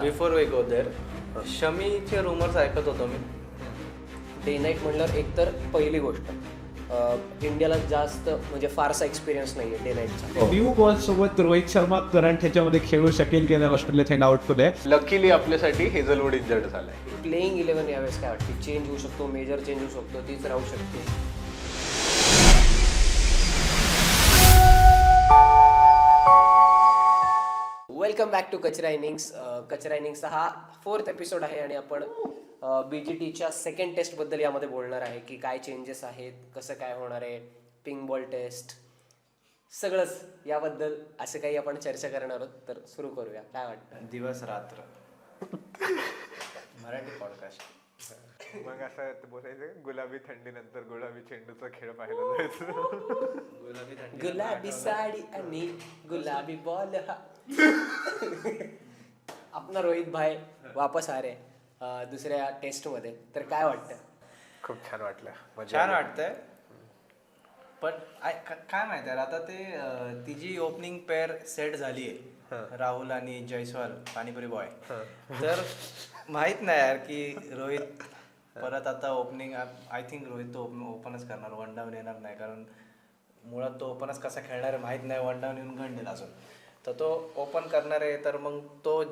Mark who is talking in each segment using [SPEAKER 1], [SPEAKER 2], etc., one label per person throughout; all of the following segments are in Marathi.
[SPEAKER 1] बिफोर वे गो देर शमीचे रुमर्स ऐकत होतो मी.
[SPEAKER 2] डे नाईट म्हणल्यावर एकतर पहिली गोष्ट अं, इंडियाला जास्त म्हणजे फारसा एक्सपिरियन्स नाही आहे डे नाईटचा
[SPEAKER 3] न्यू बॉल सोबत रोहित शर्मा करंट ह्याच्यामध्ये खेळू शकेल की नाही ऑस्ट्रेलिया थेंड आउटफुल आहे.
[SPEAKER 4] लकीली आपल्यासाठी हेझलवूड इंजर्ड झालाय.
[SPEAKER 2] प्लेईंग इलेव्हन यावेळेस काय वाटते? चेंज होऊ शकतो मेजर चेंज होऊ शकतो तीच राहू शकते. वेलकम बॅक टू कचरा इनिंग्स कचरा इनिंग्सचा हा फोर्थ एपिसोड आहे आणि आपण बी जी टीच्या सेकंड टेस्टबद्दल यामध्ये बोलणार आहे की काय चेंजेस आहेत कसं काय होणार आहे पिंक बॉल टेस्ट सगळंच याबद्दल असं काही आपण चर्चा करणार आहोत तर सुरू करूया. काय वाटतं?
[SPEAKER 1] दिवस रात्र. मराठी पॉडकास्ट
[SPEAKER 4] मग असं बोलायचं गुलाबी थंडीनंतर गुलाबी चेंडूचा खेळ पाहायला जायचं.
[SPEAKER 1] गुलाबी थंडी.
[SPEAKER 2] गुलाबी साडी आणि गुलाबी बॉल हा. आपला रोहित भाई वापस आ रे अं, दुसऱ्या टेस्टमध्ये. तर काय वाटतं?
[SPEAKER 4] खूप छान वाटलं. मजा
[SPEAKER 1] छान
[SPEAKER 4] आली.
[SPEAKER 1] वाटतंय. पण आय- का- काय माहिती आहे आता ते अं, तिची ओपनिंग पेअर सेट झाली आहे राहुल आणि जयस्वाल पाणीपुरी बॉय तर माहीत नाही यार की रोहित परत आता ओपनिंग आय थिंक रोहित तो ओपनच करणार वन डाऊन येणार नाही. कारण मुळात तो ओपनच कसा खेळणार आहे माहीत नाही वन डाऊन येऊन गंडेल अजून. तर तो ओपन करणार आहे तर मग तो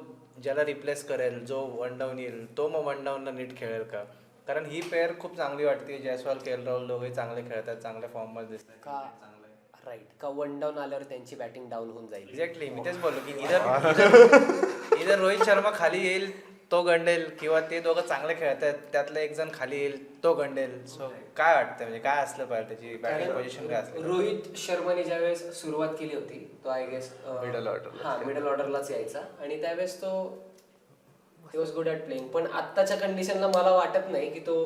[SPEAKER 1] ज्याला रिप्लेस करेल जो वन डाऊन येईल तो मग वन डाऊनला नीट खेळेल का? कारण ही पेअर खूप चांगली वाटते जयस्वाल के एल राहुल दोघे चांगले खेळतात चांगल्या फॉर्ममध्ये दिसतात.
[SPEAKER 2] का? राईट का वन डाऊन आल्यावर त्यांची बॅटिंग डाऊन होऊन जाईल?
[SPEAKER 1] एक्झॅक्टली मी तेच बोललो की इधर इधर रोहित शर्मा खाली येईल तो गंडेल किंवा ते दोघं चांगले खेळतात त्यातलं एक जण खाली येईल तो गंडेल. सो काय वाटतं म्हणजे काय असलं पाहिजे त्याची बॅटिंग पोझिशन काय असली?
[SPEAKER 2] रोहित शर्माने ज्यावेळेस सुरुवात केली होती तो आय गेस
[SPEAKER 4] Middle order ला.
[SPEAKER 2] हा मिडल ऑर्डरलाच यायचा. आणि त्यावेळेस तो वॉज गुड ॲट प्लेइंग पण आत्ताच्या कंडिशनला मला वाटत नाही की तो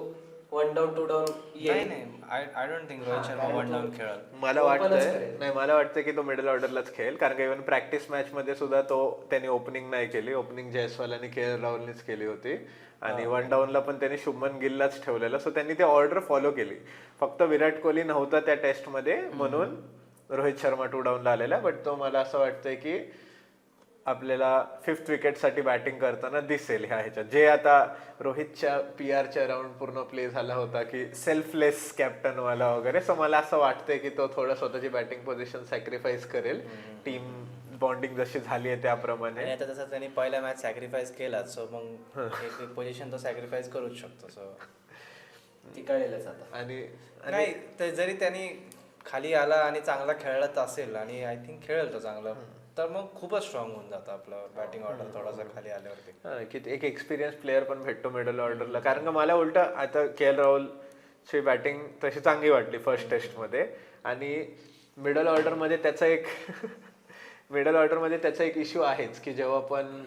[SPEAKER 2] वन डाऊन टू डाऊन
[SPEAKER 1] नाही
[SPEAKER 2] येईल
[SPEAKER 1] नाही. I I don't think Rohit Sharma one down खेळल
[SPEAKER 4] मला वाटतंय. नाही मला वाटतं की तो मिडल ऑर्डरलाच खेळेल. कारण का इव्हन प्रॅक्टिस मॅच मध्ये सुद्धा तो त्याने ओपनिंग नाही केली. ओपनिंग जयस्वाल आणि के एल राहुलनेच केली होती. आणि वन डाऊनला पण त्यांनी शुभमन गिललाच ठेवलेलं. सो त्यांनी ते ऑर्डर फॉलो केली. फक्त विराट कोहली नव्हता त्या टेस्टमध्ये म्हणून रोहित शर्मा टू डाऊनला आलेला. बट तो मला असं वाटतंय की आपल्याला फिफ्थ विकेटसाठी बॅटिंग करताना दिसेल ह्या ह्याच्यात. जे आता रोहितच्या पी आरच्या राऊंड पूर्ण प्ले झाला होता की सेल्फलेस कॅप्टन वाला वगैरे. सो मला असं वाटतंय की तो थोडं स्वतःची बॅटिंग पोझिशन सॅक्रिफाईस करेल. टीम बॉन्डिंग जशी झाली आहे त्याप्रमाणे.
[SPEAKER 1] आणि आता तसं त्यांनी पहिला मॅच सॅक्रिफाईस केला सो मग एक पोझिशन तो सॅक्रिफाईस करूच शकतो. सो
[SPEAKER 2] ती कळेलच आता.
[SPEAKER 4] आणि
[SPEAKER 1] नाही तर जरी त्यांनी खाली आला आणि चांगला खेळत असेल आणि आय थिंक खेळेल तो चांगला. तर मग खूपच स्ट्रॉंग होऊन जातं आपलं बॅटिंग ऑर्डर थोडासा खाली आल्यावरती.
[SPEAKER 4] हा, की एक एक्सपिरियन्स प्लेअर पण भेटतो मिडल ऑर्डरला कारण का मला उलट आता के एल राहुलची बॅटिंग तशी चांगली वाटली फर्स्ट टेस्टमध्ये. आणि मिडल ऑर्डरमध्ये त्याचा एक मिडल ऑर्डरमध्ये त्याचा एक इश्यू आहेच की जेव्हा पण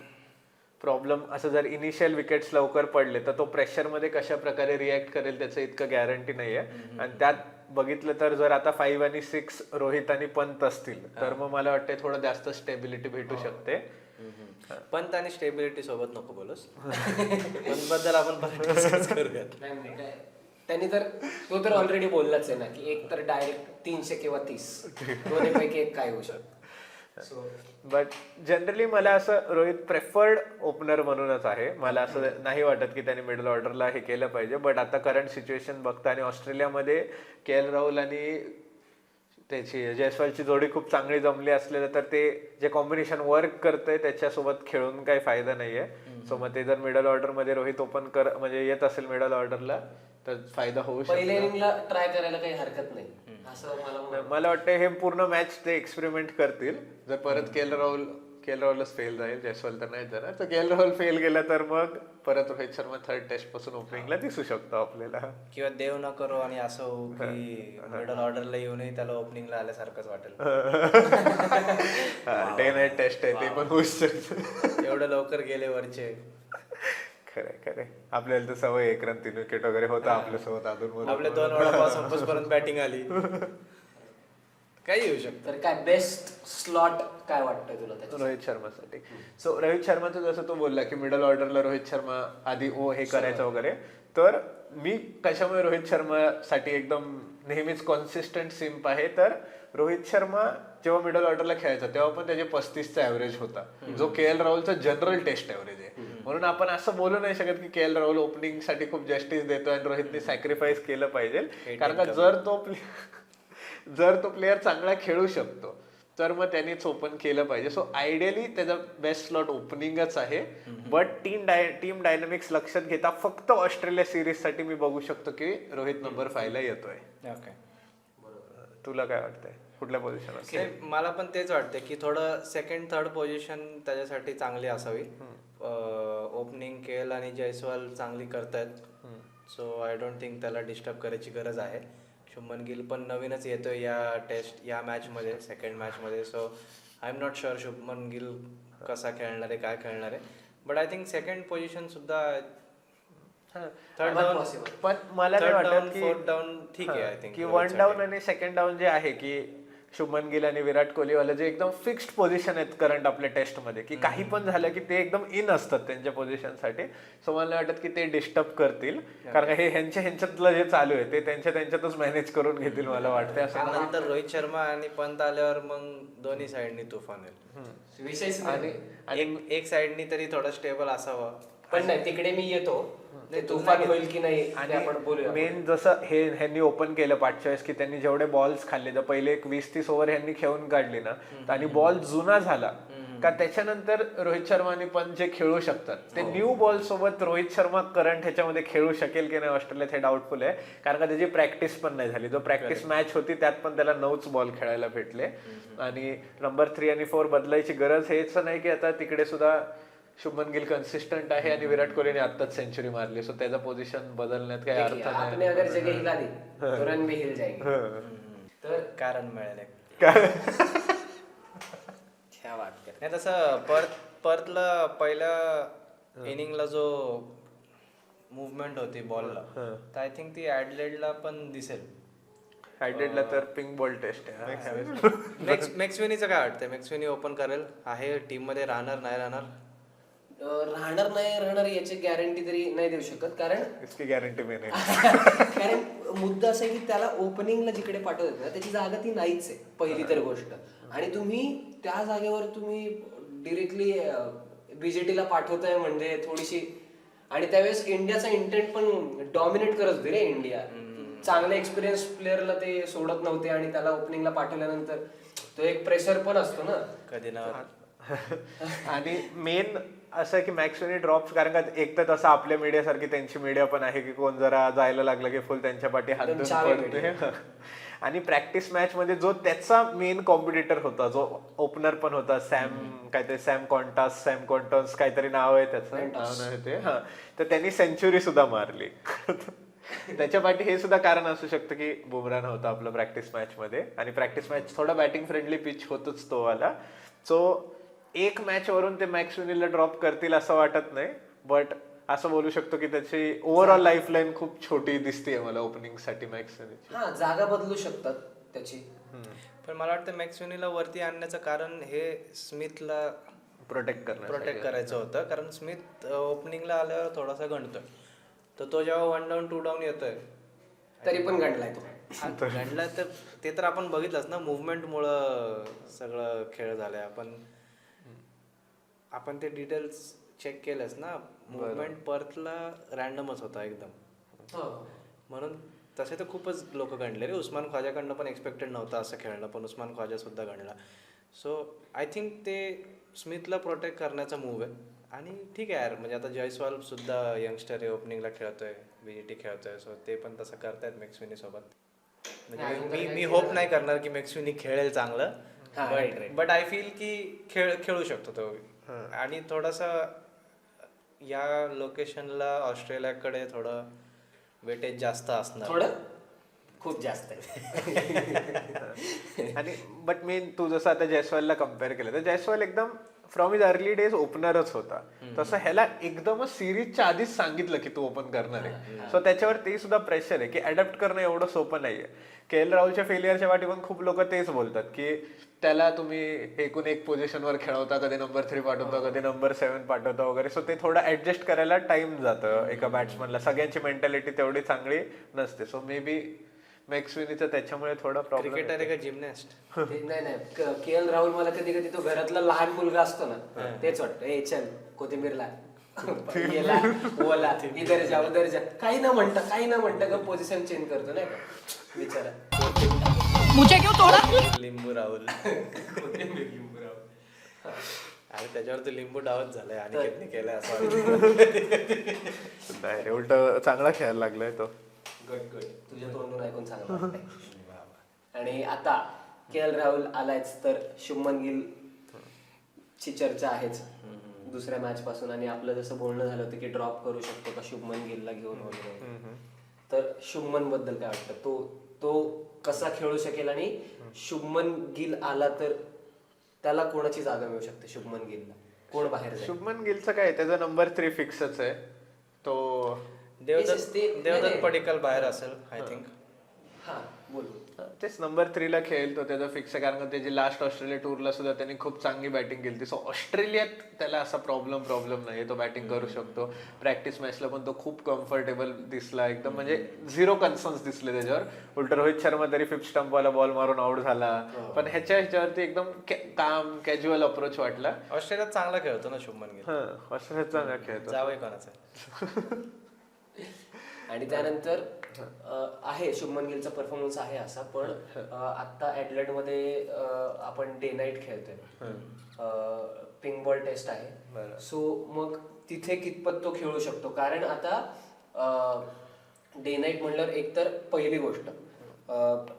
[SPEAKER 4] प्रॉब्लेम असं जर इनिशियल विकेट्स लवकर पडले तर तो प्रेशरमध्ये कशा प्रकारे रिॲक्ट करेल त्याचं इतकं गॅरंटी नाहीये. आणि त्यात बघितलं तर जर आता फाईव्ह आणि सिक्स रोहित आणि पंत असतील तर मग मला वाटतं थोडं जास्त स्टेबिलिटी भेटू शकते.
[SPEAKER 1] पंत आणि स्टेबिलिटी सोबत नको बोलूस. पंत बद्दल आपण करूयात.
[SPEAKER 2] त्यांनी तर तो तर ऑलरेडी बोललाच आहे ना की एक तर डायरेक्ट तीनशे किंवा तीस. दोन्हीपैकी एक काय होऊ शकतं?
[SPEAKER 4] बट जनरली मला असं रोहित प्रेफर्ड ओपनर म्हणूनच आहे. मला असं नाही वाटत की त्याने मिडल ऑर्डरला हे केलं पाहिजे. बट आता करंट सिच्युएशन बघता आणि ऑस्ट्रेलियामध्ये के एल राहुल आणि त्याची जयस्वालची जोडी खूप चांगली जमली असलेलं तर ते जे कॉम्बिनेशन वर्क करतंय त्याच्यासोबत खेळून काही फायदा नाहीये. सो मग ते जर मिडल ऑर्डरमध्ये रोहित ओपन कर म्हणजे येत असेल मिडल ऑर्डरला तर फायदा होऊ शकतो.
[SPEAKER 2] ट्राय करायला काही हरकत नाही. असं मला.
[SPEAKER 4] मला वाटतं हे पूर्ण मॅच ते एक्सपेरिमेंट करतील. जर परत केल राहुल केल राहुलच फेल जाईल जयस्वाल तर नाही जाणार. तर केल राहुल फेल गेला तर मग परत रोहित शर्मा थर्ड टेस्टपासून ओपनिंगला दिसू शकतो आपल्याला.
[SPEAKER 1] किंवा देव न करो आणि असं होऊ की मिडल ऑर्डरला येऊनही त्याला ओपनिंगला आल्यासारखंच वाटेल.
[SPEAKER 4] डे नाईट टेस्ट आहे ते पण होऊ शकतं.
[SPEAKER 1] एवढं लवकर गेले वरचे.
[SPEAKER 4] खरंय खरंय आपल्याला तर सवय एक रन तीन विकेट वगैरे होता आपल्यासोबत अजून
[SPEAKER 1] आपल्या दोन वडापाव संपोसपर्यंत बॅटिंग आली. काही येऊ शकतं.
[SPEAKER 2] तर काय बेस्ट स्लॉट काय वाटतंय तुला त्याच्यात
[SPEAKER 4] रोहित शर्मासाठी. सो रोहित शर्माचं जसं तो बोलला की मिडल ऑर्डरला रोहित शर्मा आधी ओ हे करायचं वगैरे तर मी कशामुळे रोहित शर्मासाठी एकदम नेहमीच कॉन्सिस्टंट सिम्प आहे तर रोहित शर्मा जेव्हा मिडल ऑर्डरला खेळायचा तेव्हा पण त्याचे पस्तीसचा ऍव्हरेज होता. जो के एल राहुलचा जनरल टेस्ट ऍव्हरेज आहे. म्हणून आपण असं बोलू नाही शकत की के एल राहुल ओपनिंगसाठी खूप जस्टिस देतो आणि रोहितने सॅक्रिफाईस केलं पाहिजे. कारण का जर तो जर तो प्लेअर चांगला खेळू शकतो तर मग त्यांनीच ओपन केलं पाहिजे. सो आयडियली त्याचा बेस्ट स्लॉट ओपनिंगच आहे. बट टीम डाय टीम डायनामिक्स लक्षात घेता फक्त ऑस्ट्रेलिया सिरीजसाठी मी बघू शकतो की रोहित नंबर फायला येतोय.
[SPEAKER 1] ओके
[SPEAKER 4] तुला काय वाटतंय? कुठल्या पोझिशन
[SPEAKER 1] मला पण तेच वाटते की थोडं सेकंड थर्ड पोझिशन त्याच्यासाठी चांगली असावी. ओपनिंग केल आणि जयस्वाल चांगली करतायत. सो आय डोंट थिंक त्याला डिस्टर्ब करायची गरज आहे. शुभमन गिल पण नवीनच येतोय या टेस्ट या मॅचमध्ये सेकंड मॅचमध्ये so I am not sure Shubman Gill कसा खेळणार आहे काय खेळणार आहे. But I think second position सुद्धा थर्ड डाऊन
[SPEAKER 4] पण मला
[SPEAKER 1] डाऊन ठीक आहे आय थिंक
[SPEAKER 4] की वन डाऊन आणि सेकंड डाऊन जे आहे की शुभमन गिल आणि विराट कोहलीवाले जे एकदम फिक्स्ड पोझिशन आहेत करंट आपल्या टेस्टमध्ये की काही पण झालं की ते एकदम इन असतात त्यांच्या पोझिशनसाठी. सो मला वाटत की ते डिस्टर्ब करतील. कारण हे ह्यांच्या ह्यांच्यातलं जे चालू आहे ते त्यांच्या त्यांच्यातच मॅनेज करून घेतील मला वाटतंय असं
[SPEAKER 1] नंतर रोहित शर्मा आणि पंत आल्यावर मग दोन्ही साइडनी तुफान येईल.
[SPEAKER 4] आणि
[SPEAKER 1] एक एक साइडनी तरी थोडं स्टेबल असावं.
[SPEAKER 2] पण नाही तिकडे मी येतो. ते तुफान होईल की नाही आणि आपण बोलूया.
[SPEAKER 4] मेन जसं हे ह्यांनी ओपन केलं वेळेस की त्यांनी जेवढे बॉल्स खाल्ले तर पहिले एक वीस तीस ओव्हर ह्यांनी खेळून काढली ना. आणि बॉल जुना झाला. का त्याच्यानंतर रोहित शर्मा आणि पंत जे खेळू शकतात. ते न्यू बॉल सोबत रोहित शर्मा करंट ह्याच्यामध्ये खेळू शकेल की नाही ऑस्ट्रेलियात हे डाऊटफुल आहे. कारण का त्याची प्रॅक्टिस पण नाही झाली. जो प्रॅक्टिस मॅच होती त्यात पण त्याला नऊच बॉल खेळायला भेटले. आणि नंबर थ्री आणि फोर बदलायची गरज हेच नाही की आता तिकडे सुद्धा शुभमन गिल कन्सिस्टंट आहे आणि विराट कोहलीने आत्ताच सेंचुरी मारली सो त्याचा पोझिशन बदलण्यात काही अर्थ नाही
[SPEAKER 2] आपने अगर जगह हिला दी तो रन भी हिल जाएगी तर
[SPEAKER 1] कारण मिळेल
[SPEAKER 2] बात कर
[SPEAKER 1] नाही तसं परत परतला पहिल्या इनिंगला जो मुवमेंट होती बॉलला तर आय थिंक ती ऍडलेडला पण दिसेल
[SPEAKER 4] ऍडेडला तर पिंक बॉल टेस्ट आहे
[SPEAKER 1] मेक्स मेक्सविनीचं काय वाटतं मेक्सविनी ओपन करेल आहे टीममध्ये राहणार नाही राहणार
[SPEAKER 2] राहणार नाही राहणार याची गॅरंटी तरी नाही देऊ शकत कारण
[SPEAKER 4] इसकी गॅरंटी मी नाही.
[SPEAKER 2] कारण मुद्दा असा आहे की त्याला ओपनिंगला जिकडे पाठवत ना त्याची जागा ती नाहीच आहे पहिली तर गोष्ट. आणि तुम्ही त्या जागेवर तुम्ही डिरेक्टली बीजेटीला पाठवताय म्हणजे थोडीशी आणि त्यावेळेस इंडियाचा इंटेंट पण डॉमिनेट करत होती रे इंडिया चांगल्या एक्सपिरियन्स प्लेअरला ते सोडत नव्हते आणि त्याला ओपनिंगला पाठवल्यानंतर तो एक प्रेशर पण असतो ना.
[SPEAKER 1] कधी ना.
[SPEAKER 4] आणि मेन असं की मॅक्सनी ड्रॉप कारण का एक तर तसं आपल्या मीडियासारखी त्यांची मीडिया पण आहे की कोण जरा जायला लागलं की फुल त्यांच्या पाठी हात
[SPEAKER 2] एकदम
[SPEAKER 4] धुवून
[SPEAKER 2] चावे
[SPEAKER 4] पडते आणि प्रॅक्टिस मॅच मध्ये जो त्याचा मेन कॉम्पिटिटर होता जो ओपनर पण होता सॅम काहीतरी सॅम कॉन्टास सॅम कॉन्टॉन्स काहीतरी नाव आहे त्याचं. नाव नाही ते. हा. तर त्यांनी सेंचुरी सुद्धा मारली. त्याच्या पाठी हे सुद्धा कारण असू शकतं की बुमरा नव्हता आपलं प्रॅक्टिस मॅच मध्ये. आणि प्रॅक्टिस मॅच थोडा बॅटिंग फ्रेंडली पिच होतच तो वाला. सो एक मॅच वरून ते मॅक्स विनीला ड्रॉप करतील असं वाटत नाही बट असं बोलू शकतो की त्याची ओव्हरऑल लाईफ लाईन खूप छोटी दिसते मला ओपनिंगसाठी मॅक्स
[SPEAKER 2] हा जागा बदलू शकतात त्याची.
[SPEAKER 1] पण मला वाटतं मॅक्सविनीला वरती आणण्याचं कारण हे स्मिथला
[SPEAKER 4] प्रोटेक्ट करणं
[SPEAKER 1] प्रोटेक्ट करायचं होतं कारण स्मिथ ओपनिंगला आल्यावर थोडासा गणतोय तर तो जेव्हा वन डाऊन टू डाऊन येतोय.
[SPEAKER 2] तरी पण गणलाय तो.
[SPEAKER 1] गणला तर ते तर आपण बघितलंच ना मुवमेंटमुळं सगळं खेळ झालंय. आपण आपण ते डिटेल्स चेक केलंच ना मुवमेंट पर्थला रॅन्डमच होता एकदम. म्हणून तसे तर खूपच लोक गणले रे. उस्मान ख्वाजाकडनं पण एक्सपेक्टेड नव्हतं असं खेळणं पण उस्मान ख्वाजा सुद्धा गणला. सो आय थिंक ते स्मिथला प्रोटेक्ट करण्याचा मूव आहे. आणि ठीक आहे यार म्हणजे आता जयस्वाल सुद्धा यंगस्टर आहे ओपनिंगला खेळतोय बीजीटी खेळतोय सो ते पण तसं करतायत मेक्सविनी सोबत. म्हणजे मी मी होप नाही करणार की मेक्सविनी खेळेल चांगलं
[SPEAKER 2] हा.
[SPEAKER 1] बट आय फील की खेळ खेळू शकतो तो. आणि थोडासा या लोकेशनला ऑस्ट्रेलियाकडे थोडं वेटेज जास्त असणार.
[SPEAKER 2] थोडं? खूप जास्त आहे.
[SPEAKER 4] आणि बट मेन तू जसं आता जयस्वालला कंपेअर केलं तर जयस्वाल एकदम फ्रॉम इज अर्ली डेज ओपनरच होता. तसं ह्याला एकदमच सिरीजच्या आधीच सांगितलं की तू ओपन करणार. आहे सो त्याच्यावर ते सुद्धा प्रेशर आहे की अडॅप्ट करणं एवढं सोपं नाहीये. के एल राहुलच्या फेलियरच्या वाटी पण खूप लोक तेच बोलतात की त्याला तुम्ही एकूण एक पोझिशनवर खेळवता कधी नंबर थ्री पाठवता कधी नंबर सेव्हन पाठवता वगैरे. सो ते थोडं ऍडजस्ट करायला टाइम जातं एका बॅट्समनला सगळ्यांची मेंटॅलिटी तेवढी चांगली नसते. सो मे बी मॅक्सविनीचं त्याच्यामुळे थोडा प्रॉब्लेम
[SPEAKER 1] क्रिकेटर आहे का जिमनॅस्ट
[SPEAKER 2] ते नाही नाही. के एल राहुल मला कधी कधी तो घरातला लहान मुलगा असतो ना तेच वाटतं. ए चल कोथिंबीरला. येला, ओला. इधर जा उधर जा. काही ना म्हणता काही ना म्हणता का पोझिशन चेंज करतो नाही का? बिचारा
[SPEAKER 5] मुझे क्यों तोड़ा?
[SPEAKER 1] लिंबू राहुल. आणि त्याच्यावर तो लिंबू डावच झालाय आणि केलाय असं वाटतं.
[SPEAKER 4] नाही उलट चांगला खेळायला लागलाय तो.
[SPEAKER 2] गुड गुड तुझ्या तोंडून ऐकून चांगलं वाटतंय. आणि आता के एल राहुल आलायच तर शुभमन गिल ची चर्चा आहेच दुसऱ्या मॅच पासून आणि आपलं जसं बोलणं झालं होतं की ड्रॉप करू शकतो का शुभमन गिलला घेऊन वगैरे. तर शुभमनबद्दल काय वाटतं? तो तो कसा खेळू शकेल आणि शुभमन गिल आला तर त्याला कोणाची जागा मिळू शकते शुभमन गिलला? कोण बाहेर जाईल?
[SPEAKER 4] शुभमन गिलचं काय त्याचा नंबर थ्री फिक्सच आहे. तो
[SPEAKER 2] Yes, yes,
[SPEAKER 1] देवदत्त
[SPEAKER 2] ते-
[SPEAKER 1] देवदत्त
[SPEAKER 2] नाही.
[SPEAKER 1] पडिकल बाहेर असेल आय थिंक
[SPEAKER 4] तेच नंबर थ्रीला खेळेल तो त्याचा फिक्स आहे कारण का त्याची लास्ट ऑस्ट्रेलिया टूरला सुद्धा त्यांनी खूप चांगली बॅटिंग केली सो ऑस्ट्रेलियात त्याला असा प्रॉब्लेम प्रॉब्लेम नाही तो बॅटिंग करू शकतो. प्रॅक्टिस मॅचला पण तो खूप कम्फर्टेबल दिसला. एकदम म्हणजे झिरो कन्सर्न्स दिसले त्याच्यावर. उलट रोहित शर्मा तरी फिफ्थ स्टंपवाला बॉल मारून आउट झाला. पण ह्याच्या ह्याच्यावरती एकदम काम कॅज्युअल अप्रोच वाटला.
[SPEAKER 1] ऑस्ट्रेलियात चांगला खेळतो ना शुभमन गिल.
[SPEAKER 4] हा ऑस्ट्रेलियात चांगला खेळतो.
[SPEAKER 1] जावं कोणाचं?
[SPEAKER 2] आणि त्यानंतर? आहे शुभमन गिलचा परफॉर्मन्स आहे असा पण अं, आता ऍडलेटमध्ये आपण डे नाईट खेळतोय. पिंक बॉल टेस्ट आहे. सो मग तिथे कितपत तो खेळू शकतो? कारण आता डे नाईट म्हणल्यावर एकतर पहिली गोष्ट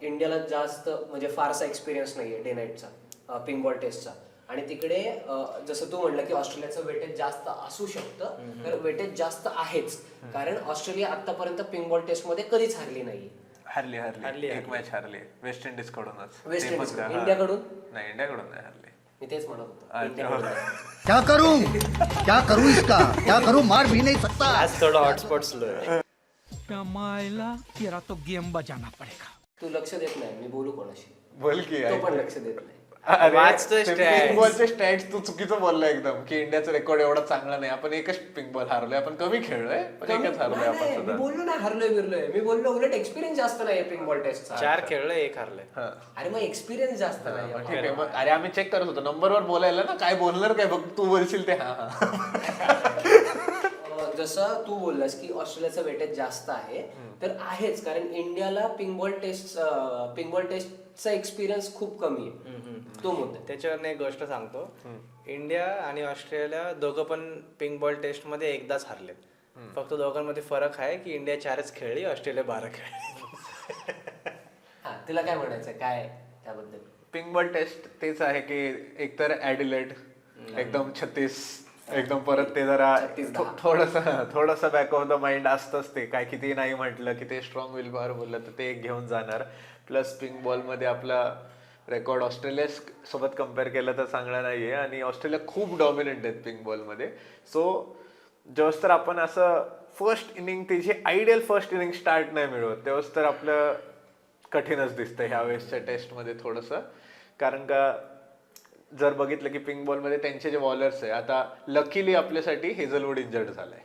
[SPEAKER 2] इंडियाला जास्त म्हणजे फारसा एक्सपिरियन्स नाहीये डे नाईटचा पिंक बॉल टेस्टचा आणि तिकडे जसं तू म्हणलं की ऑस्ट्रेलियाचं वेटेज जास्त असू शकतं तर वेटेज जास्त आहेच. कारण ऑस्ट्रेलिया आतापर्यंत पिंक बॉल टेस्टमध्ये कधीच हरली नाही
[SPEAKER 4] हरली हरली.
[SPEAKER 1] हरली,
[SPEAKER 4] एक मॅच हरली. वेस्ट इंडिज कडूनच.
[SPEAKER 2] West Indies. इंडियाकडून?
[SPEAKER 4] नाही इंडियाकडून नाही हरली.
[SPEAKER 2] मी तेच म्हणत होतो.
[SPEAKER 6] क्या करूं? क्या करूं इसका? क्या करूं? मार भी नहीं सकता।
[SPEAKER 1] आज थोडं हॉटस्पॉट स्लो आहे.
[SPEAKER 5] कमाइला तेरा तो गेम बजाना पड़ेगा.
[SPEAKER 2] तू लक्ष देत नाही. मी बोलू कोणाशी?
[SPEAKER 4] बोल की
[SPEAKER 2] तो पण लक्ष देत नाही.
[SPEAKER 1] वाचतोय stats.
[SPEAKER 4] बॉलचे स्टॅट्स तू चुकीचं बोलला एकदम की इंडियाचा रेकॉर्ड एवढा चांगला नाही. आपण एकच पिंक बॉल हारलोय आपण कमी खेळलोय पण एकच हारलोय
[SPEAKER 2] नाही,
[SPEAKER 4] आपण
[SPEAKER 2] बोललो ना हरलोय बिरलोय. मी बोललो उलट एक्सपिरियन्स जास्त नाही पिंक बॉल टेस्टचा
[SPEAKER 1] चार खेळले एक हारले
[SPEAKER 4] हा.
[SPEAKER 2] अरे मग एक्सपिरियन्स जास्त नाही
[SPEAKER 4] मग ठीक आहे मग अरे आम्ही चेक करत होतो. नंबरवर बोलायला ना काय बोलणार काय बघ तू बोलशील ते हा हा.
[SPEAKER 2] जसं तू बोललास की ऑस्ट्रेलियाचं वेटेज जास्त आहे तर आहेच कारण इंडियाला pink ball test pink ball टेस्टचा experience खूप कमी आहे. तो मुद्दा.
[SPEAKER 1] त्याच्यावर एक गोष्ट सांगतो. इंडिया आणि ऑस्ट्रेलिया दोघं पण पिंक बॉल टेस्टमध्ये एकदाच हारलेत. फक्त दोघांमध्ये फरक आहे की इंडिया चारच खेळली ऑस्ट्रेलिया बारा खेळली.
[SPEAKER 2] हा तुला काय म्हणायचं काय त्याबद्दल?
[SPEAKER 4] पिंक बॉल टेस्ट तेच आहे की एकतर ऍडिलेट एकदम छत्तीस एकदम परत ते जरा थोडंसं थोडंसं बॅक ऑफ द माइंड असतंच ते. काय किती नाही म्हटलं की ते स्ट्रॉंग विल पॉवर बोललं तर ते एक घेऊन जाणार. प्लस पिंक बॉलमध्ये आपला रेकॉर्ड ऑस्ट्रेलिया सोबत कंपेअर केलं तर चांगला आहे आणि ऑस्ट्रेलिया खूप डॉमिनंट आहेत पिंक बॉलमध्ये सो जेव्हाच तर आपण असं फर्स्ट इनिंग त्याची आयडियल फर्स्ट इनिंग स्टार्ट नाही मिळवत तेव्हाच तर आपलं कठीणच दिसतं ह्या वेळेसच्या टेस्टमध्ये थोडंसं. कारण का जर बघितलं की पिंक बॉलमध्ये त्यांचे जे बॉलर्स आहे आता लकीली आपल्यासाठी हेझलवूड इंजर्ड झालाय.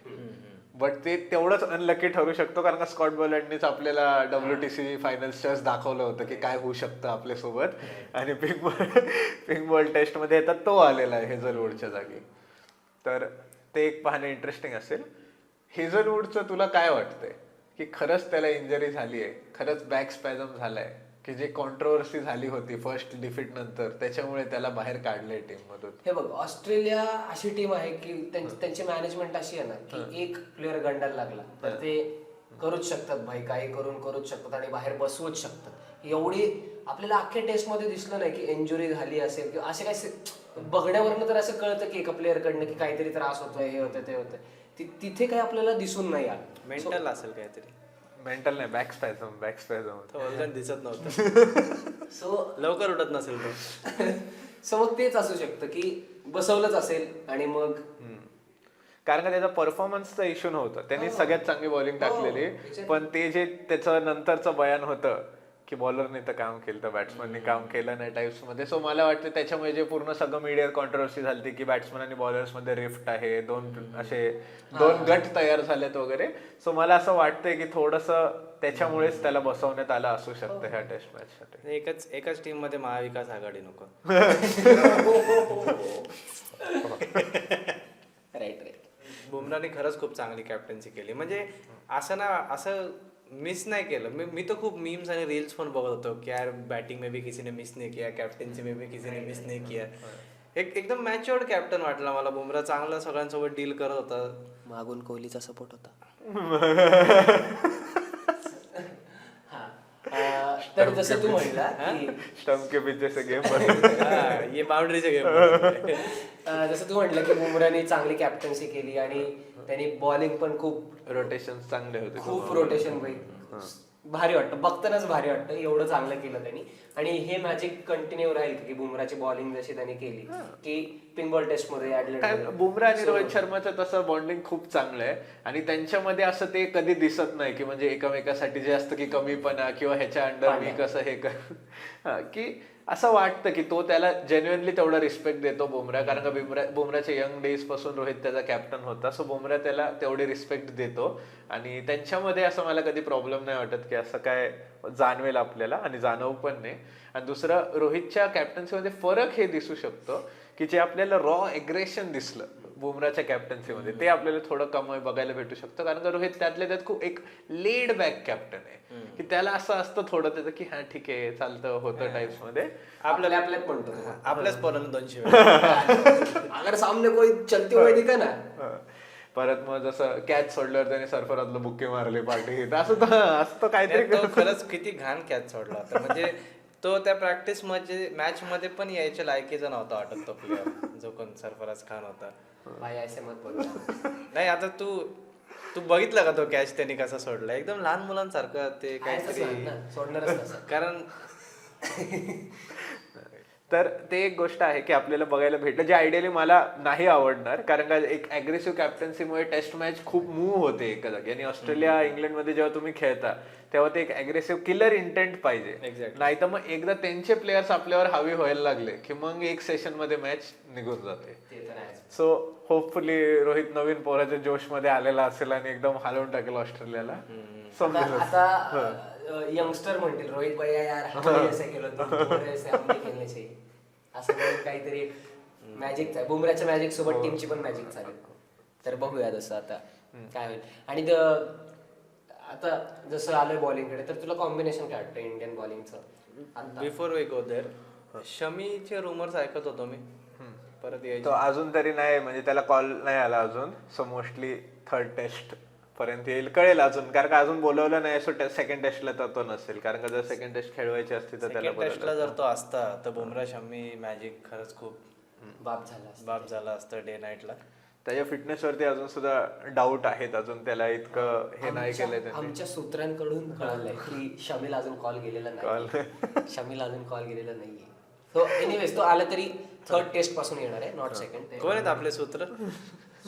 [SPEAKER 4] बट ते तेवढंच अनलकी ठरू शकतो कारण का स्कॉट बॉलंडनीच आपल्याला डब्ल्यू टी सी फायनल्सच्याच दाखवलं होतं की काय होऊ शकतं आपल्यासोबत आणि पिंक बॉल पिंक बॉल टेस्टमध्ये येतात तो आलेला आहे हेझलवूडच्या जागी. तर ते एक पाहणं इंटरेस्टिंग असेल. हेझलवूडचं तुला काय वाटतंय? की खरंच त्याला इंजरी झाली आहे खरंच बॅक स्पॅझम झालाय. की जे कॉन्ट्रोवर्सी झाली होती फर्स्ट डिफीट नंतर त्याच्यामुळे त्याला बाहेर काढलंय टीम मधून.
[SPEAKER 2] हे बघ ऑस्ट्रेलिया अशी टीम आहे की त्यां- त्यांची मॅनेजमेंट अशी आहे ना की एक प्लेअर गंडायला लागला तर ते करूच शकतात भाई काही करून करूच शकतात आणि बाहेर बसवूच शकतात. एवढी आपल्याला अख्ख्या टेस्टमध्ये दिसलं नाही की इंजुरी झाली असेल किंवा असे काय बघण्यावरनं तर असं कळतं की एका प्लेअर कडनं की काहीतरी त्रास होतोय हे होतंय ते होतंय. ति- तिथे काही आपल्याला दिसून नाही आलं.
[SPEAKER 1] मेंटल असेल काहीतरी.
[SPEAKER 4] मेंटल नाही बॅक स्पॅझम बॅक स्पॅझम
[SPEAKER 1] दिसत नव्हतं.
[SPEAKER 2] सो
[SPEAKER 1] लवकर उठत नसेल तो.
[SPEAKER 2] सो मग तेच असू शकतं की बसवलंच असेल आणि मग
[SPEAKER 4] कारण का त्याचा परफॉर्मन्सचा इश्यू नव्हता. त्यांनी सगळ्यात चांगली बॉलिंग टाकलेली. पण ते जे त्याचं नंतरचं बयान होतं की बॉलरने तर काम केलं तर बॅट्समनने काम केलं नाही टाइप्समध्ये सो मला वाटतं त्याच्यामुळे जे पूर्ण सगळं मीडिया कॉन्ट्रोवर्सी झाली की बॅट्समन आणि बॉलर्समध्ये रिफ्ट आहे दोन असे दोन गट तयार झालेत वगैरे. सो मला असं वाटतंय की थोडस त्याच्यामुळेच त्याला बसवण्यात आलं असू शकतं ह्या टेस्ट मॅच साठी.
[SPEAKER 1] एकच एकाच टीममध्ये महाविकास आघाडी नको.
[SPEAKER 2] राईट राईट
[SPEAKER 1] बुमराने खरंच खूप चांगली कॅप्टन्सी केली. म्हणजे असं ना असं मिस नाही केलं. मी मी तर खूप मीम्स आणि रील्स पण बघत होतो की यार बॅटिंग में भी किसी ने मिस नहीं किया कॅप्टन्सी में भी किसी ने मिस नहीं किया. एक एकदम मॅच्युअर्ड कॅप्टन वाटला मला. बुमरा चांगला सगळ्यांसोबत डील करत होता.
[SPEAKER 2] मागून कोहलीचा सपोर्ट होता. तर जसं तू म्हणला
[SPEAKER 4] गेम
[SPEAKER 1] हा, ये बाउंड्रीचे गेम
[SPEAKER 2] जसं तू म्हटलं की बुमराने चांगली कॅप्टन्सी केली आणि त्यांनी बॉलिंग पण खूप
[SPEAKER 4] रोटेशन चांगले होते.
[SPEAKER 2] खूप रोटेशन भारी वाटतं. बघतानाच भारी वाटतं. एवढं चांगलं केलं त्यांनी. आणि हे मॅजिक कंटिन्यू राहील की बुमराची बॉलिंग जशी त्यांनी केली की पिंक टेस्टमध्ये.
[SPEAKER 4] बुमरा आणि रोहित शर्माचं तसं बॉन्डिंग खूप चांगलं आहे. आणि त्यांच्यामध्ये असं ते कधी दिसत नाही की म्हणजे एकमेकासाठी जे असतं की कमीपणा किंवा ह्याच्या अंडर मी कसं हे कर हा, की असं वाटतं की तो त्याला जेन्युअनली तेवढा रिस्पेक्ट देतो बुमरा कारण का बुमरा बुमराच्या यंग डेजपासून रोहित त्याचा कॅप्टन होता. सो बुमरा त्याला तेवढी रिस्पेक्ट देतो. आणि त्यांच्यामध्ये असं मला कधी प्रॉब्लेम नाही वाटत की असं काय जाणवेल आपल्याला आणि जाणव पण नाही. आणि दुसरं रोहितच्या कॅप्टन्सीमध्ये फरक हे दिसू शकतो की जे आपल्याला रॉ एग्रेशन दिसलं. बुमराच्या कॅप्टन्सीमध्ये ते आपल्याला थोडं कमी बघायला भेटू शकतं. कारण का रोहित त्यातल्या त्यात खूप एक लेड बॅक कॅप्टन आहे. की त्याला असं असतं थोडं त्याचं की हा ठीक आहे चालतं होतं टाइप्समध्ये
[SPEAKER 2] आपल्या आपल्यात म्हणतो.
[SPEAKER 1] आपल्याच पोराला दोनशे.
[SPEAKER 2] अगर सामने कोई चलती हुई दिखा ना.
[SPEAKER 4] परत मग जसं कॅच सोडल्यावर त्याने सरफराजला बुक्के मारले पाठी असं तर असतं काहीतरी
[SPEAKER 1] खरंच किती घाण कॅच सोडला. होता म्हणजे तो त्या प्रॅक्टिसमध्ये मॅच मध्ये पण यायच्या लायकीचा नव्हता वाटत तो प्लेअर जो कोण सरफराज खान होता.
[SPEAKER 2] भाई ऐसे मत बोल
[SPEAKER 1] नाही आता तू तू बघितलं का तो कॅच त्यांनी कसा सोडला? एकदम लहान मुलांसारखं ते काहीतरी
[SPEAKER 2] सोडणारच तसं.
[SPEAKER 1] कारण
[SPEAKER 4] तर ते एक गोष्ट आहे की आपल्याला बघायला भेटलं जे आयडियली मला नाही आवडणार कारण का एक अग्रेसिव्ह कॅप्टन्सीमुळे टेस्ट मॅच खूप मूव होते एका जागी आणि ऑस्ट्रेलिया इंग्लंडमध्ये जेव्हा तुम्ही खेळता तेव्हा ते एक अग्रेसिव्ह किलर इंटेंट पाहिजे. नाही तर मग एकदा त्यांचे प्लेयर्स आपल्यावर हवी व्हायला लागले की मग एक सेशनमध्ये मॅच निघून जाते. सो होपफुली रोहित नवीन पोराच्या जोशमध्ये आलेला असेल आणि एकदम हलवून टाकेल ऑस्ट्रेलियाला.
[SPEAKER 2] आता यंगस्टर म्हणतील रोहित भैया यार ऐसे केलं असं काहीतरी मॅजिक बुमराच्या मॅजिक सोबत टीमची पण मॅजिक चालेल. तर बघूया जसं आता काय होईल. आणि द- आता जसं आलोय बॉलिंगकडे तर तुला कॉम्बिनेशन काय वाटतं इंडियन बॉलिंगचं
[SPEAKER 1] बिफोर वी गो देर शमीचे रुमर्स ऐकत होतो मी. परत
[SPEAKER 4] तो अजून तरी नाही म्हणजे त्याला कॉल नाही आला अजून. सो मोस्टली थर्ड टेस्ट पर्यंत येईल. कळेल अजून कारण का अजून बोलवलं नाही सो सेकंड टेस्टला तर तो नसेल. कारण का जर सेकंड टेस्ट खेळवायची असती तर त्याला
[SPEAKER 1] सेकंड टेस्टला जर तो असता. तर बुमरा शमी मॅजिक खरंच खूप
[SPEAKER 2] बाप झाला असता.
[SPEAKER 1] बाप झाला असतं डे नाईटला
[SPEAKER 4] त्याच्या फिटनेस वरती अजून सुद्धा डाऊट आहेत. अजून त्याला इतकं हे नाही केलंय
[SPEAKER 2] आमच्या सूत्रांकडून कळालंय की शमील अजून कॉल गेलेला नाही शमील अजून कॉल गेलेला नाहीये. तो एनिवेज तो आला तरी थर्ड टेस्टपासून येणार आहे नॉट सेकंड
[SPEAKER 1] कोण आहेत आपले सूत्र?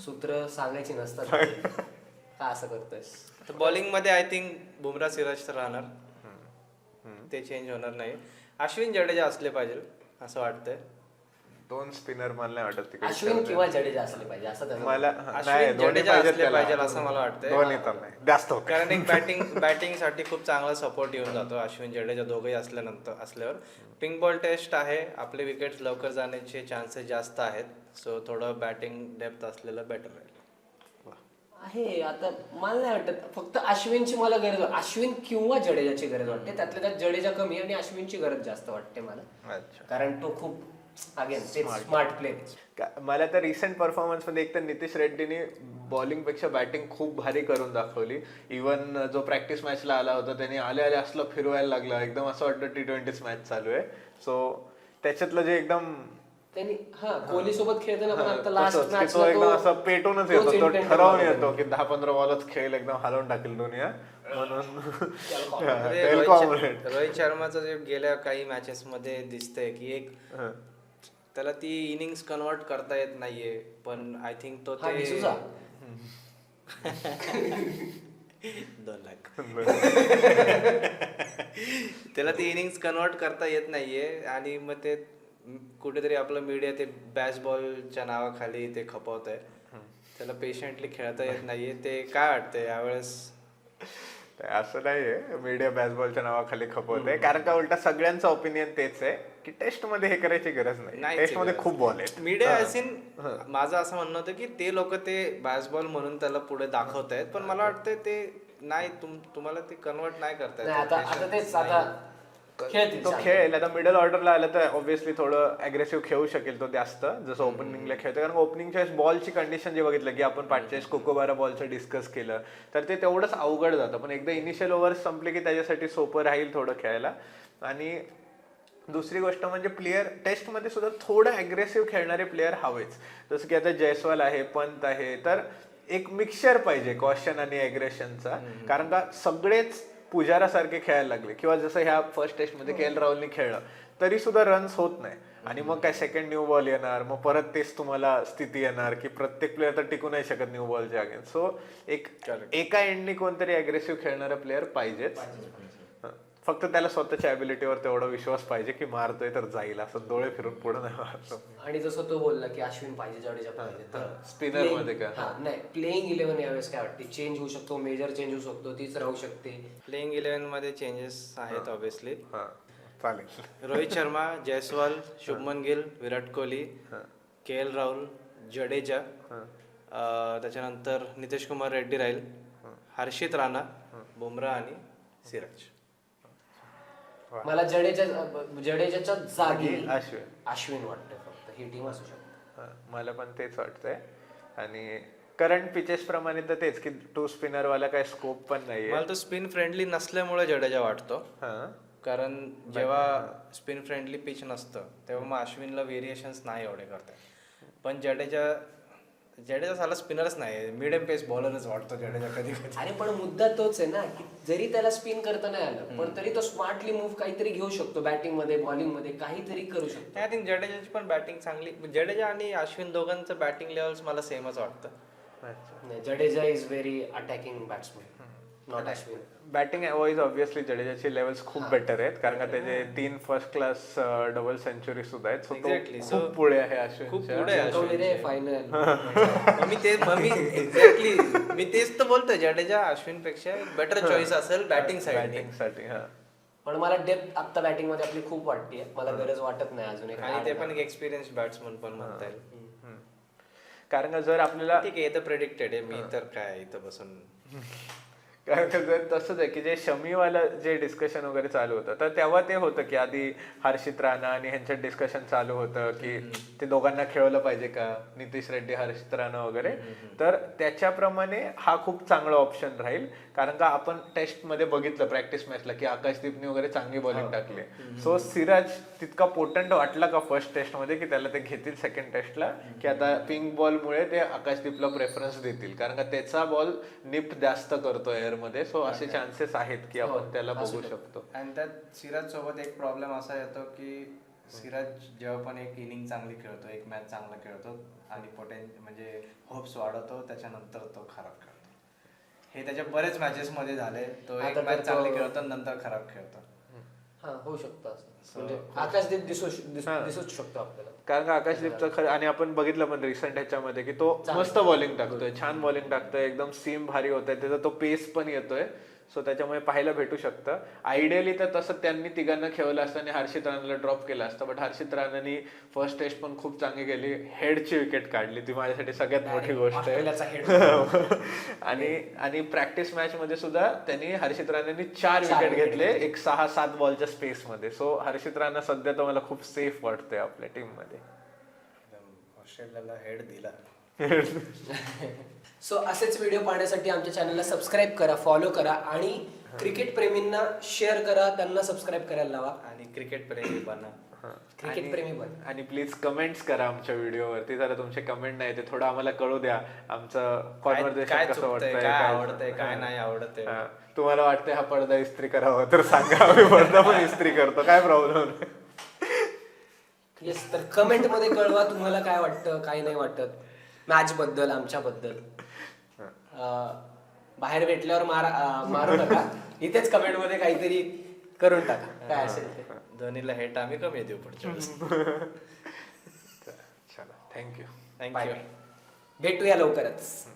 [SPEAKER 2] सूत्र सांगायची नसतात. का असं करतोयस.
[SPEAKER 1] तर बॉलिंगमध्ये आय थिंक बुमरा सिराज तर राहणार. ते चेंज होणार नाही. अश्विन जडेजा असले पाहिजे असं वाटतंय.
[SPEAKER 4] दोन स्पिनर मला नाही वाटत तिकडे
[SPEAKER 2] अश्विन किंवा जडेजा असले पाहिजे असं त्याचं
[SPEAKER 4] मला
[SPEAKER 1] अश्विन
[SPEAKER 4] नाही दोन्ही
[SPEAKER 1] जडेजा
[SPEAKER 4] पाहिजेत
[SPEAKER 1] असले
[SPEAKER 4] त्याला.
[SPEAKER 1] पाहिजे असं मला वाटतंय.
[SPEAKER 4] तर नाही जास्त होते.
[SPEAKER 1] कारण एक बॅटिंग बॅटिंगसाठी खूप चांगला सपोर्ट येऊन जातो अश्विन जडेजा दोघंही असल्यानंतर असल्यावर. पिंक बॉल टेस्ट आहे आपले विकेट्स लवकर जाण्याचे चान्सेस जास्त आहेत. सो थोडं बॅटिंग डेप्थ असलेलं बेटर राहील
[SPEAKER 2] आहे आता मला नाही वाटत. फक्त अश्विनची मला गरज वाट- अश्विन किंवा जडेजाची गरज वाटते. त्यातल्या त्यात जडेजा कमी आणि अश्विनची गरज जास्त वाटते मला.
[SPEAKER 4] अच्छा.
[SPEAKER 2] कारण तो खूप अगेन स्मार्ट प्ले
[SPEAKER 4] का- मला तर रिसेंट परफॉर्मन्समध्ये एक तर नितीश रेड्डीने बॉलिंगपेक्षा बॅटिंग खूप भारी करून दाखवली. इवन जो प्रॅक्टिस मॅचला आला होता त्याने आले आले असलं फिरवायला लागला. एकदम असं वाटतं टी ट्वेंटीच मॅच चालू आहे. सो त्याच्यातलं जे एकदम
[SPEAKER 2] त्यांनी हा कोहली सोबत खेळताना पण आता लास्ट मॅच
[SPEAKER 4] तो एकदम असं पेटूनच येतो तो ठरवून येतो की दहा पंधरा बॉलच खेळ एकदम हलवून टाकेल दुनिया म्हणून हा,
[SPEAKER 1] रोहित शर्माचं जे गेल्या काही मॅचेस मध्ये दिसतंय की एक
[SPEAKER 4] हा.
[SPEAKER 1] त्याला ती इनिंग्स कन्वर्ट करता येत नाहीये पण आय थिंक तो
[SPEAKER 2] हा
[SPEAKER 1] ते दोन लाख. त्याला ती इनिंग्स कन्वर्ट करता येत नाहीये आणि मग ते कुठेतरी आपलं मीडिया ते बॅच बॉलच्या नावाखाली ते खपवत आहे त्याला पेशंटली खेळता येत नाहीये. ते काय वाटतंय यावेळेस?
[SPEAKER 4] ते असं नाहीये. मीडिया बॅसबॉलच्या नावाखाली खपवते कारण का उलटा सगळ्यांचं ओपिनियन तेच आहे की टेस्टमध्ये हे करायची गरज नाही. टेस्टमध्ये
[SPEAKER 1] आहे
[SPEAKER 4] खूप बॉल आहेत.
[SPEAKER 1] मीडिया इन माझं असं म्हणणं होतं की ते लोक ते बॅसबॉल म्हणून त्याला पुढे दाखवत आहेत पण मला वाटतं ते नाही तुम तुम्हाला ते कन्वर्ट नाही करता
[SPEAKER 2] नाही आता आता तेच आता खेळतील
[SPEAKER 4] तो. खेळेल आता मिडल ऑर्डरला आलं तर ऑब्व्हियसली थोडं अग्रेसिव्ह खेळू शकेल तो जास्त जसं ओपनिंगला खेळतो कारण ओपनिंगच्या वेळेस बॉलची कंडिशन जे बघितलं की आपण पाचच्या कोकोबारा बॉलचं डिस्कस केलं तर ते तेवढंच अवघड जातं. पण एकदा इनिशियल ओव्हर संपले की त्याच्यासाठी सोपं राहील थोडं खेळायला. आणि दुसरी गोष्ट म्हणजे प्लेअर टेस्टमध्ये सुद्धा थोडं अग्रेसिव्ह खेळणारे प्लेअर हवेच. जसं की आता जयस्वाल आहे पंत आहे तर एक मिक्सचर पाहिजे कॉशन आणि अग्रेशनचा कारण का सगळेच पुजारासारखे खेळायला लागले. किंवा जसं ह्या फर्स्ट टेस्टमध्ये के एल राहुलनी खेळलं तरी सुद्धा रन्स होत नाही. आणि मग काय सेकंड न्यू बॉल येणार मग परत तेच तुम्हाला स्थिती येणार की प्रत्येक प्लेअर तर टिकू नाही शकत न्यू बॉलच्या अगेन्स्ट सो एक एका एंडनी कोणतरी अग्रेसिव्ह खेळणारा प्लेअर पाहिजेच. फक्त त्याला स्वतःच्या अबिलिटीवर तेवढा विश्वास पाहिजे की मारतोय तर जाईल असं डोळे फिरून पुढे नाही मारतो
[SPEAKER 2] आणि जसं तो बोलला की अश्विन पाहिजे जडेजा पाहिजे तर playing-
[SPEAKER 4] मध्ये का?
[SPEAKER 2] हा, नाही प्लेइंग इलेव्हन यावेळेस काय वाटते? चेंज होऊ शकतो मेजर चेंज होऊ शकतो तीच राहू शकते.
[SPEAKER 1] प्लेइंग इलेव्हनमध्ये चेंजेस आहेत ऑब्विसली
[SPEAKER 4] हा चालेल.
[SPEAKER 1] रोहित शर्मा जयस्वाल शुभमन गिल विराट कोहली के एल राहुल जडेजा अं, त्याच्यानंतर नितीश कुमार रेड्डी राहील हर्षित राणा बुमराह आणि सिराज.
[SPEAKER 2] मला जडेजा जडेजाच्या जागी
[SPEAKER 4] अश्विन.
[SPEAKER 2] अश्विन वाटतं फक्त. ही टीम असू शकते.
[SPEAKER 4] मला पण तेच वाटतंय. आणि करंट पिचेस प्रमाणे तर तेच की टू स्पिनर वाला काय स्कोप पण नाहीये.
[SPEAKER 1] मला तो स्पिन फ्रेंडली नसल्यामुळे जडेजा वाटतो
[SPEAKER 4] हा.
[SPEAKER 1] कारण जेव्हा स्पिन फ्रेंडली पिच नसतं तेव्हा मग अश्विनला व्हेरिएशन्स नाही एवढे करतात पण जडेजा जडेजा साला स्पिनरच नाही मिडियम पेस बॉलरच वाटतो जडेजा कधी कधी.
[SPEAKER 2] अरे पण मुद्दा तोच आहे ना की जरी त्याला स्पिन करता नाही आलं पण तरी तो स्मार्टली मूव्ह काहीतरी घेऊ शकतो बॅटिंगमध्ये बॉलिंगमध्ये काहीतरी करू शकतो.
[SPEAKER 1] आय थिंक जडेजाची पण बॅटिंग चांगली जडेजा आणि अश्विन दोघांचं बॅटिंग लेवल्स मला सेमच वाटतं.
[SPEAKER 2] नाही, Jadeja is very attacking batsman not Ashwin
[SPEAKER 4] batting wise obviously जडेजाची levels खूप बेटर आहेत कारण का त्याचे तीन फर्स्ट क्लास डबल सेंचुरी सुद्धा आहेत. खूप पुढे आहे
[SPEAKER 1] खूप
[SPEAKER 4] अश्विनच्या.
[SPEAKER 1] पुढे आहे.
[SPEAKER 2] फायनल
[SPEAKER 1] मी ते मी एक्झॅक्टली मी तेच तर बोलतोय जडेजा अश्विनपेक्षा बेटर चॉईस असेल बॅटिंग
[SPEAKER 4] बॅटिंगसाठी हा.
[SPEAKER 2] पण मला डेप्थ आता बॅटिंगमध्ये आपली खूप वाटते मला गरज वाटत नाही अजून एक
[SPEAKER 1] आणि ते पण एक एक्सपिरियन्स बॅट्समन पण म्हणता येईल.
[SPEAKER 4] कारण का जर आपल्याला
[SPEAKER 1] ठीक आहे तर प्रेडिक्टेड आहे. मी तर काय इथं बसून
[SPEAKER 4] कारण तसंच आहे की जे शमीवाला जे डिस्कशन वगैरे चालू होतं तर तेव्हा ते होतं की आधी हर्षित राणा आणि ह्यांच्यात डिस्कशन चालू होतं की ते दोघांना खेळवलं पाहिजे का? नितीश रेड्डी हर्षित राणा वगैरे. तर त्याच्याप्रमाणे हा खूप चांगला ऑप्शन राहील. कारण का आपण टेस्टमध्ये बघितलं प्रॅक्टिस मॅचला की आकाशदीपने वगैरे चांगली बॉलिंग टाकली. सो सिराज तितका पोटंट वाटला का फर्स्ट टेस्टमध्ये की त्याला ते घेतील सेकंड टेस्टला की आता पिंक बॉलमुळे ते आकाशदीपला प्रेफरन्स देतील. कारण का त्याचा बॉल निफ्ट जास्त करतो एअरमध्ये सो असे चान्सेस आहेत की आपण त्याला बघू शकतो.
[SPEAKER 1] आणि त्यात सिराज सोबत एक प्रॉब्लेम असा येतो की सिराज जेव्हा पण एक इनिंग चांगली खेळतो एक मॅच चांगला खेळतो आणि पोटेन म्हणजे होप्स वाढवतो त्याच्यानंतर तो खराब खेळतो. हे त्याच्या बरेच मॅचेस मध्ये झाले. तो एक मॅच चांगली खेळतो नंतर खराब खेळतो.
[SPEAKER 2] हा होऊ शकतं असं. म्हणजे आकाशदीप दिसू दिस- दिसूच शकतो आपल्याला.
[SPEAKER 4] कारण का आकाशदीपचं खरं आणि आपण बघितलं पण रिसेंट ह्याच्यामध्ये की तो मस्त बॉलिंग टाकतोय छान बॉलिंग टाकतोय एकदम सीम भारी होत आहे त्याचा तो पेस पण येतोय. सो त्याच्यामुळे पाहायला भेटू शकतं. आयडियली तर तसं त्यांनी तिघांना खेळलं असतं आणि हर्षित राणाला ड्रॉप केलं असतं. बट हर्षित राणाने फर्स्ट टेस्ट पण खूप चांगली गेली हेडची विकेट काढली. ती माझ्यासाठी सगळ्यात मोठी गोष्ट आहे. आणि आणि प्रॅक्टिस मॅच मध्ये सुद्धा त्यांनी हर्षित राणाने चार विकेट घेतले. एक सहा सात बॉलच्या स्पेस मध्ये. सो हर्षित राणा सध्या तर मला खूप सेफ वाटतोय आपल्या टीममध्ये.
[SPEAKER 1] ऑस्ट्रेलियाला हेड दिला.
[SPEAKER 2] सो असेच व्हिडिओ पाहण्यासाठी आमच्या चॅनलला सबस्क्राईब करा फॉलो करा आणि क्रिकेट प्रेमींना शेअर करा त्यांना सबस्क्राईब करायला लावा.
[SPEAKER 1] आणि क्रिकेट प्रेमी बना.
[SPEAKER 2] क्रिकेट प्रेमी बन.
[SPEAKER 4] आणि प्लीज कमेंट्स करा आमच्या व्हिडिओवरती जरा तुमचे कमेंट नाही ते थोडं आम्हाला कळू द्या आमचं कॉन्व्हर्सेशन
[SPEAKER 1] काय
[SPEAKER 4] कसं वाटतंय
[SPEAKER 1] काय आवडतंय काय. नाही आवडतंय?
[SPEAKER 4] हा. तुम्हाला वाटतंय हा पडदा इस्त्री करावा तर सांगा. आम्ही पडदा पण इस्त्री करतो. काय प्रॉब्लेम
[SPEAKER 2] येस तर कमेंटमध्ये कळवा तुम्हाला काय वाटतं काय नाही वाटत. मॅच बद्दल आमच्याबद्दल. बाहेर भेटल्यावर मारा नका. इथेच कमेंटमध्ये काहीतरी करून टाका. काय असेल ते.
[SPEAKER 1] धोनीला हेट आम्ही कमी देऊ पुढच्या वेळेस.
[SPEAKER 4] चला. थँक्यू
[SPEAKER 1] थँक्यू
[SPEAKER 2] बाय बाय भेटूया लवकरच.